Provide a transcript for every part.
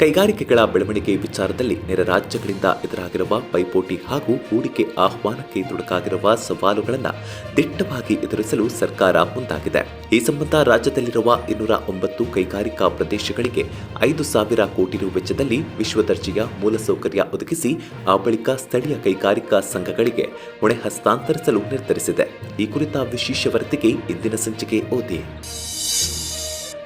ಕೈಗಾರಿಕೆಗಳ ಬೆಳವಣಿಗೆ ವಿಚಾರದಲ್ಲಿ ನೆರೆ ರಾಜ್ಯಗಳಿಂದ ಎದುರಾಗಿರುವ ಪೈಪೋಟಿ ಹಾಗೂ ಹೂಡಿಕೆ ಆಹ್ವಾನಕ್ಕೆ ತೊಡಕಾಗಿರುವ ಸವಾಲುಗಳನ್ನು ದಿಟ್ಟವಾಗಿ ಎದುರಿಸಲು ಸರ್ಕಾರ ಮುಂದಾಗಿದೆ. ಈ ಸಂಬಂಧ ರಾಜ್ಯದಲ್ಲಿರುವ ಇನ್ನೂರ ಒಂಬತ್ತು ಕೈಗಾರಿಕಾ ಪ್ರದೇಶಗಳಿಗೆ ಐದು ಸಾವಿರ ಕೋಟಿ ರು ವೆಚ್ಚದಲ್ಲಿ ವಿಶ್ವದರ್ಜೆಯ ಮೂಲಸೌಕರ್ಯ ಒದಗಿಸಿ, ಆ ಬಳಿಕ ಸ್ಥಳೀಯ ಕೈಗಾರಿಕಾ ಸಂಘಗಳಿಗೆ ಹೊಣೆ ಹಸ್ತಾಂತರಿಸಲು ನಿರ್ಧರಿಸಿದೆ. ಈ ಕುರಿತ ವಿಶೇಷ ವರದಿಗೆ ಇಂದಿನ ಸಂಚಿಕೆ ಓದಿ.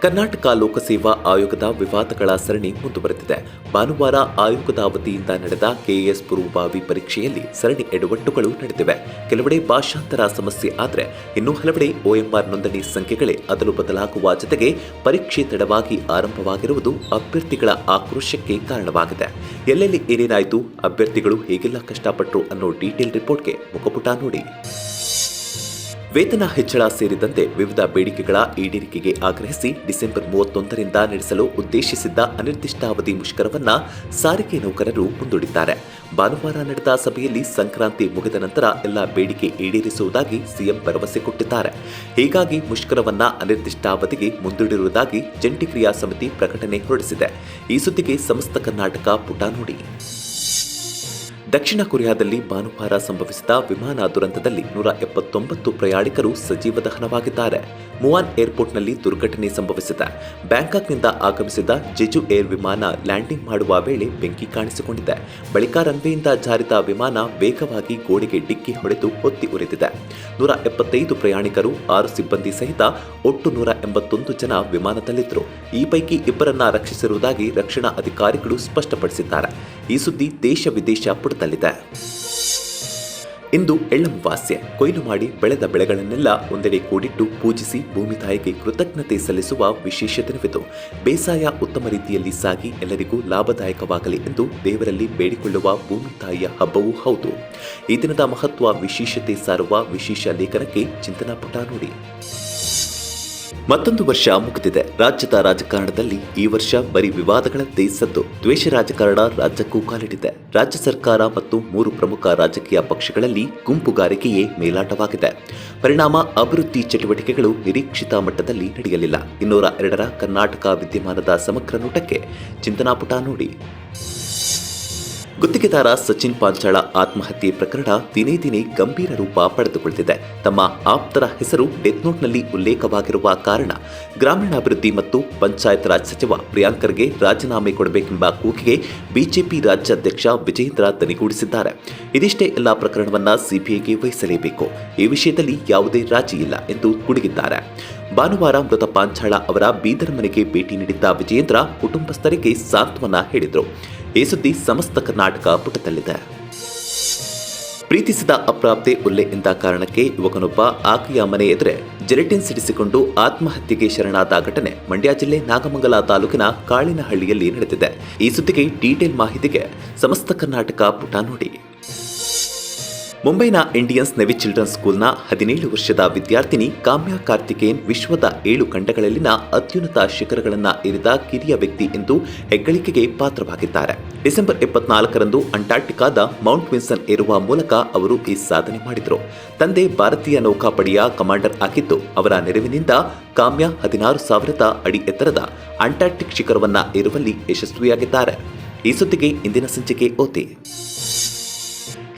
ಕರ್ನಾಟಕ ಲೋಕಸೇವಾ ಆಯೋಗದ ವಿವಾದಗಳ ಸರಣಿ ಮುಂದುವರೆದಿದೆ. ಭಾನುವಾರ ಆಯೋಗದ ವತಿಯಿಂದ ನಡೆದ ಕೆಎಎಸ್ ಪೂರ್ವಭಾವಿ ಪರೀಕ್ಷೆಯಲ್ಲಿ ಸರಣಿ ಎಡವಟ್ಟುಗಳು ನಡೆದಿವೆ. ಕೆಲವೆಡೆ ಭಾಷಾಂತರ ಸಮಸ್ಯೆ ಆದರೆ ಇನ್ನೂ ಹಲವೆಡೆ ಒಎಂಆರ್ ನೋಂದಣಿ ಸಂಖ್ಯೆಗಳೇ ಅದಲು ಬದಲಾಗುವ ಜೊತೆಗೆ ಪರೀಕ್ಷೆ ತಡವಾಗಿ ಆರಂಭವಾಗಿರುವುದು ಅಭ್ಯರ್ಥಿಗಳ ಆಕ್ರೋಶಕ್ಕೆ ಕಾರಣವಾಗಿದೆ. ಎಲ್ಲೆಲ್ಲಿ ಏನೇನಾಯಿತು, ಅಭ್ಯರ್ಥಿಗಳು ಹೇಗೆಲ್ಲ ಕಷ್ಟಪಟ್ಟರು ಅನ್ನೋ ಡೀಟೇಲ್ ರಿಪೋರ್ಟ್ಗೆ ಮುಖಪುಟ ನೋಡಿ. ವೇತನ ಹೆಚ್ಚಳ ಸೇರಿದಂತೆ ವಿವಿಧ ಬೇಡಿಕೆಗಳ ಈಡೇರಿಕೆಗೆ ಆಗ್ರಹಿಸಿ ಡಿಸೆಂಬರ್ ಮೂವತ್ತೊಂದರಿಂದ ನಡೆಸಲು ಉದ್ದೇಶಿಸಿದ್ದ ಅನಿರ್ದಿಷ್ಟಾವಧಿ ಮುಷ್ಕರವನ್ನ ಸಾರಿಗೆ ನೌಕರರು ಮುಂದೂಡಿದ್ದಾರೆ. ಭಾನುವಾರ ನಡೆದ ಸಭೆಯಲ್ಲಿ ಸಂಕ್ರಾಂತಿ ಮುಗಿದ ನಂತರ ಎಲ್ಲ ಬೇಡಿಕೆ ಈಡೇರಿಸುವುದಾಗಿ ಸಿಎಂ ಭರವಸೆ ಕೊಟ್ಟಿದ್ದಾರೆ. ಹೀಗಾಗಿ ಮುಷ್ಕರವನ್ನ ಅನಿರ್ದಿಷ್ಟಾವಧಿಗೆ ಮುಂದೂಡಿರುವುದಾಗಿ ಜಂಟಿ ಕ್ರಿಯಾ ಸಮಿತಿ ಪ್ರಕಟಣೆ ಹೊರಡಿಸಿದೆ. ಈ ಸುದ್ದಿಗೆ ಸಮಸ್ತ ಕರ್ನಾಟಕ ಪುಟ ನೋಡಿ. ದಕ್ಷಿಣ ಕೊರಿಯಾದಲ್ಲಿ ಭಾನುವಾರ ಸಂಭವಿಸಿದ ವಿಮಾನ ದುರಂತದಲ್ಲಿ ನೂರ ಎಪ್ಪತ್ತೊಂಬತ್ತು ಪ್ರಯಾಣಿಕರು ಸಜೀವ ದಹನವಾಗಿದ್ದಾರೆ. ಮುವಾನ್ ಏರ್ಪೋರ್ಟ್ನಲ್ಲಿ ದುರ್ಘಟನೆ ಸಂಭವಿಸಿದೆ. ಬ್ಯಾಂಕಾಕ್ನಿಂದ ಆಗಮಿಸಿದ ಜೆಜು ಏರ್ ವಿಮಾನ ಲ್ಯಾಂಡಿಂಗ್ ಮಾಡುವ ವೇಳೆ ಬೆಂಕಿ ಕಾಣಿಸಿಕೊಂಡಿದೆ. ಬಳಿಕ ರನ್ವೇಯಿಂದ ಜಾರಿದ ವಿಮಾನ ವೇಗವಾಗಿ ಗೋಡೆಗೆ ಡಿಕ್ಕಿ ಹೊಡೆದು ಹೊತ್ತಿ ಉರಿದಿದೆ. ನೂರ ಎಪ್ಪತ್ತೈದು ಪ್ರಯಾಣಿಕರು, ಆರು ಸಿಬ್ಬಂದಿ ಸಹಿತ ಒಟ್ಟು ನೂರ ಎಂಬತ್ತೊಂದು ಜನ ವಿಮಾನದಲ್ಲಿದ್ದರು. ಈ ಪೈಕಿ ಇಬ್ಬರನ್ನ ರಕ್ಷಿಸಿರುವುದಾಗಿ ರಕ್ಷಣಾ ಅಧಿಕಾರಿಗಳು ಸ್ಪಷ್ಟಪಡಿಸಿದ್ದಾರೆ. ಈ ಸುದ್ದಿ ದೇಶ ವಿದೇಶ ಪುಟದಲ್ಲಿದೆ. ಇಂದು ಎಳ್ಳಮವಾಸ್ಯೆ ಕೊಯ್ಲು ಮಾಡಿ ಬೆಳೆದ ಬೆಳೆಗಳನ್ನೆಲ್ಲ ಒಂದೆಡೆ ಕೂಡಿಟ್ಟು ಪೂಜಿಸಿ ಭೂಮಿ ತಾಯಿಗೆ ಕೃತಜ್ಞತೆ ಸಲ್ಲಿಸುವ ವಿಶೇಷ ದಿನವಿದು ಬೇಸಾಯ ಉತ್ತಮ ರೀತಿಯಲ್ಲಿ ಸಾಗಿ ಎಲ್ಲರಿಗೂ ಲಾಭದಾಯಕವಾಗಲಿ ಎಂದು ದೇವರಲ್ಲಿ ಬೇಡಿಕೊಳ್ಳುವ ಭೂಮಿ ತಾಯಿಯ ಹಬ್ಬವೂ ಹೌದು. ಈ ದಿನದ ಮಹತ್ವ, ವಿಶೇಷತೆ ಸಾರುವ ವಿಶೇಷ ಲೇಖನಕ್ಕೆ ಚಿಂತನಾ ಪುಟ ನೋಡಿ. ಮತ್ತೊಂದು ವರ್ಷ ಮುಗಿದಿದೆ. ರಾಜ್ಯದ ರಾಜಕಾರಣದಲ್ಲಿ ಈ ವರ್ಷ ಬರೀ ವಿವಾದಗಳ ಸದ್ದು. ದ್ವೇಷ ರಾಜಕಾರಣ ರಾಜ್ಯಕ್ಕೂ ಕಾಲಿಟ್ಟಿದೆ. ರಾಜ್ಯ ಸರ್ಕಾರ ಮತ್ತು ಮೂರು ಪ್ರಮುಖ ರಾಜಕೀಯ ಪಕ್ಷಗಳಲ್ಲಿ ಗುಂಪುಗಾರಿಕೆಯೇ ಮೇಲಾಟವಾಗಿದೆ. ಪರಿಣಾಮ, ಅಭಿವೃದ್ಧಿ ಚಟುವಟಿಕೆಗಳು ನಿರೀಕ್ಷಿತ ಮಟ್ಟದಲ್ಲಿ ನಡೆಯಲಿಲ್ಲ. ಇನ್ನೂರ ಎರಡರ ಕರ್ನಾಟಕ ವಿದ್ಯಮಾನದ ಸಮಗ್ರ ನೋಟಕ್ಕೆ ಚಿಂತನಾಪುಟ ನೋಡಿ. ಗುತ್ತಿಗೆದಾರ ಸಚಿನ್ ಪಾಂಚಾಳ ಆತ್ಮಹತ್ಯೆ ಪ್ರಕರಣ ದಿನೇ ದಿನೇ ಗಂಭೀರ ರೂಪ ಪಡೆದುಕೊಳ್ಳುತ್ತಿದೆ. ತಮ್ಮ ಆಪ್ತರ ಹೆಸರು ಡೆತ್ನೋಟ್ನಲ್ಲಿ ಉಲ್ಲೇಖವಾಗಿರುವ ಕಾರಣ ಗ್ರಾಮೀಣಾಭಿವೃದ್ಧಿ ಮತ್ತು ಪಂಚಾಯತ್ ರಾಜ್ ಸಚಿವ ಪ್ರಿಯಾಂಕರ್ಗೆ ರಾಜೀನಾಮೆ ಕೊಡಬೇಕೆಂಬ ಕೂಗಿಗೆ ಬಿಜೆಪಿ ರಾಜ್ಯಾಧ್ಯಕ್ಷ ವಿಜೇಂದ್ರ ದನಿಗೂಡಿಸಿದ್ದಾರೆ ಇದಿಷ್ಟೇ ಎಲ್ಲ ಪ್ರಕರಣವನ್ನ ಸಿಬಿಐಗೆ ವಹಿಸಲೇಬೇಕು. ಈ ವಿಷಯದಲ್ಲಿ ಯಾವುದೇ ರಾಜಿ ಇಲ್ಲ ಎಂದು ಗುಡುಗಿದ್ದಾರೆ. ಭಾನುವಾರ ಮೃತ ಪಾಂಚಾಳ ಅವರ ಬೀದರ್ ಮನೆಗೆ ಭೇಟಿ ನೀಡಿದ್ದ ವಿಜಯೇಂದ್ರ ಕುಟುಂಬಸ್ಥರಿಗೆ ಸಾಂತ್ವನ ಹೇಳಿದರು. ಈ ಸುದ್ದಿ ಸಮಸ್ತ ಕರ್ನಾಟಕ ಪುಟದಲ್ಲಿದೆ. ಪ್ರೀತಿಸಿದ ಅಪ್ರಾಪ್ತೆ ಉಲ್ಲೆ ಎಂದ ಕಾರಣಕ್ಕೆ ಯುವಕನೊಬ್ಬ ಆಕೆಯ ಮನೆ ಎದುರೆ ಜೆಲೆಟಿನ್ ಸಿಡಿಸಿಕೊಂಡು ಆತ್ಮಹತ್ಯೆಗೆ ಶರಣಾದ ಘಟನೆ ಮಂಡ್ಯ ಜಿಲ್ಲೆ ನಾಗಮಂಗಲ ತಾಲೂಕಿನ ಕಾಳಿನಹಳ್ಳಿಯಲ್ಲಿ ನಡೆದಿದೆ. ಈ ಸುದ್ದಿಗೆ ಡೀಟೇಲ್ ಮಾಹಿತಿಗೆ ಸಮಸ್ತ ಕರ್ನಾಟಕ ಪುಟ ನೋಡಿ. ಮುಂಬೈನ ಇಂಡಿಯನ್ಸ್ ನೆವಿ ಚಿಲ್ಡ್ರನ್ ಸ್ಕೂಲ್ನ ಹದಿನೇಳು ವರ್ಷದ ವಿದ್ಯಾರ್ಥಿನಿ ಕಾಮ್ಯಾ ಕಾರ್ತಿಕೇಯನ್ ವಿಶ್ವದ ಏಳು ಖಂಡಗಳಲ್ಲಿನ ಅತ್ಯುನ್ನತ ಶಿಖರಗಳನ್ನು ಏರಿದ ಕಿರಿಯ ವ್ಯಕ್ತಿ ಎಂದು ಹೆಗ್ಗಳಿಕೆಗೆ ಪಾತ್ರವಾಗಿದ್ದಾರೆ. ಡಿಸೆಂಬರ್ ಇಪ್ಪತ್ನಾಲ್ಕರಂದು ಅಂಟಾರ್ಟಿಕಾದ ಮೌಂಟ್ ವಿನ್ಸನ್ ಏರುವ ಮೂಲಕ ಅವರು ಈ ಸಾಧನೆ ಮಾಡಿದರು. ತಂದೆ ಭಾರತೀಯ ನೌಕಾಪಡೆಯ ಕಮಾಂಡರ್ ಆಗಿದ್ದು, ಅವರ ನೆರವಿನಿಂದ ಕಾಮ್ಯಾ ಹದಿನಾರು ಸಾವಿರದ ಅಡಿ ಎತ್ತರದ ಅಂಟಾರ್ಟಿಕ್ ಶಿಖರವನ್ನು ಏರುವಲ್ಲಿ ಯಶಸ್ವಿಯಾಗಿದ್ದಾರೆ. ಈ ಸುದ್ದಿಗೆ ಇಂದಿನ ಸಂಚಿಕೆ ಓದಿ.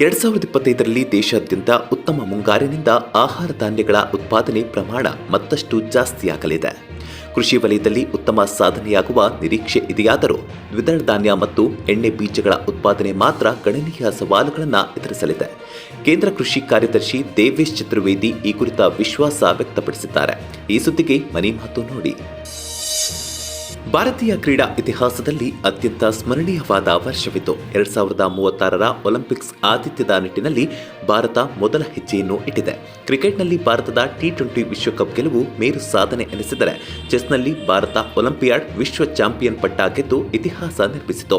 ಎರಡ್ ಸಾವಿರದ ಇಪ್ಪತ್ತೈದರಲ್ಲಿ ದೇಶಾದ್ಯಂತ ಉತ್ತಮ ಮುಂಗಾರಿನಿಂದ ಆಹಾರ ಧಾನ್ಯಗಳ ಉತ್ಪಾದನೆ ಪ್ರಮಾಣ ಮತ್ತಷ್ಟು ಜಾಸ್ತಿಯಾಗಲಿದೆ. ಕೃಷಿ ವಲಯದಲ್ಲಿ ಉತ್ತಮ ಸಾಧನೆಯಾಗುವ ನಿರೀಕ್ಷೆ ಇದೆಯಾದರೂ ದ್ವಿದಳ ಧಾನ್ಯ ಮತ್ತು ಎಣ್ಣೆ ಬೀಜಗಳ ಉತ್ಪಾದನೆ ಮಾತ್ರ ಗಣನೀಯ ಸವಾಲುಗಳನ್ನು ಎದುರಿಸಲಿದೆ. ಕೇಂದ್ರ ಕೃಷಿ ಕಾರ್ಯದರ್ಶಿ ದೇವೇಶ್ ಚತುರ್ವೇದಿ ಈ ಕುರಿತ ವಿಶ್ವಾಸ ವ್ಯಕ್ತಪಡಿಸಿದ್ದಾರೆ. ಈ ಸುದ್ದಿಗೆ ಮನಿ ಮಾತು ನೋಡಿ. ಭಾರತೀಯ ಕ್ರೀಡಾ ಇತಿಹಾಸದಲ್ಲಿ ಅತ್ಯಂತ ಸ್ಮರಣೀಯವಾದ ವರ್ಷವಿತು ಎರಡ್ ಸಾವಿರದ ಮೂವತ್ತಾರರ ಒಲಿಂಪಿಕ್ಸ್ ಆತಿಥ್ಯದ ನಿಟ್ಟಿನಲ್ಲಿ ಭಾರತ ಮೊದಲ ಹೆಜ್ಜೆಯನ್ನು ಇಟ್ಟಿದೆ. ಕ್ರಿಕೆಟ್ನಲ್ಲಿ ಭಾರತದ ಟಿ ಟ್ವೆಂಟಿ ವಿಶ್ವಕಪ್ ಗೆಲುವು ಮೇರು ಸಾಧನೆ ಎನಿಸಿದರೆ, ಚೆಸ್ನಲ್ಲಿ ಭಾರತ ಒಲಿಂಪಿಯಾಡ್ ವಿಶ್ವ ಚಾಂಪಿಯನ್ ಪಟ್ಟ ಗೆದ್ದು ಇತಿಹಾಸ ನಿರ್ಮಿಸಿತು.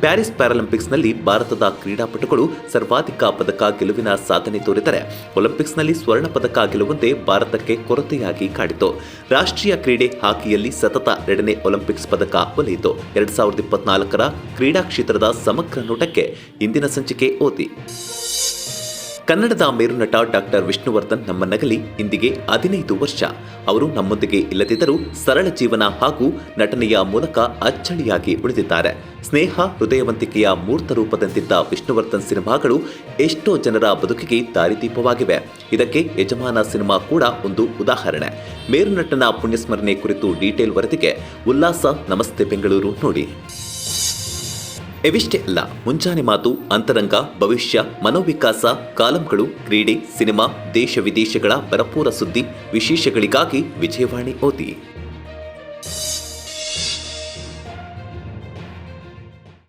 ಪ್ಯಾರಿಸ್ ಪ್ಯಾರಾಲಿಂಪಿಕ್ಸ್ನಲ್ಲಿ ಭಾರತದ ಕ್ರೀಡಾಪಟುಗಳು ಸರ್ವಾಧಿಕ ಪದಕ ಗೆಲುವಿನ ಸಾಧನೆ ತೋರಿದರೆ, ಒಲಿಂಪಿಕ್ಸ್ನಲ್ಲಿ ಸ್ವರ್ಣ ಪದಕ ಗೆಲುವಂತೆ ಭಾರತಕ್ಕೆ ಕೊರತೆಯಾಗಿ ಕಾಡಿತು. ರಾಷ್ಟ್ರೀಯ ಕ್ರೀಡೆ ಹಾಕಿಯಲ್ಲಿ ಸತತ ಎರಡನೇ ಒಲಿಂಪಿಕ್ಸ್ ಪದಕ ಒಲಿಯಿತು. ಎರಡ್ ಸಾವಿರದ ಇಪ್ಪತ್ನಾಲ್ಕರ ಕ್ರೀಡಾ ಕ್ಷೇತ್ರದ ಸಮಗ್ರ ನೋಟಕ್ಕೆ ಇಂದಿನ ಸಂಚಿಕೆ ಓದಿ. ಕನ್ನಡದ ಮೇರುನಟ ಡಾಕ್ಟರ್ ವಿಷ್ಣುವರ್ಧನ್ ನಮ್ಮ ನಗಲಿ ಇಂದಿಗೆ ಹದಿನೈದು ವರ್ಷ. ಅವರು ನಮ್ಮೊಂದಿಗೆ ಇಲ್ಲದಿದ್ದರೂ ಸರಳ ಜೀವನ ಹಾಗೂ ನಟನೆಯ ಮೂಲಕ ಅಚ್ಚಳಿಯಾಗಿ ಉಳಿದಿದ್ದಾರೆ. ಸ್ನೇಹ, ಹೃದಯವಂತಿಕೆಯ ಮೂರ್ತ ರೂಪದಂತಿದ್ದ ವಿಷ್ಣುವರ್ಧನ್ ಸಿನಿಮಾಗಳು ಎಷ್ಟೋ ಜನರ ಬದುಕಿಗೆ ದಾರಿದೀಪವಾಗಿವೆ. ಇದಕ್ಕೆ ಯಜಮಾನ ಸಿನಿಮಾ ಕೂಡ ಒಂದು ಉದಾಹರಣೆ. ಮೇರುನಟನ ಪುಣ್ಯಸ್ಮರಣೆ ಕುರಿತು ಡೀಟೇಲ್ ವರದಿಗೆ ಉಲ್ಲಾಸ, ನಮಸ್ತೆ ಬೆಂಗಳೂರು ನೋಡಿ. ಇವಿಷ್ಟೇ ಅಲ್ಲ, ಮುಂಜಾನೆ ಮಾತು, ಅಂತರಂಗ, ಭವಿಷ್ಯ, ಮನೋವಿಕಾಸ, ಕಾಲಂಗಳು, ಕ್ರೀಡೆ, ಸಿನಿಮಾ, ದೇಶ ವಿದೇಶಗಳ ಭರಪೂರ ಸುದ್ದಿ, ವಿಶೇಷಗಳಿಗಾಗಿ ವಿಜಯವಾಣಿ ಓದಿ.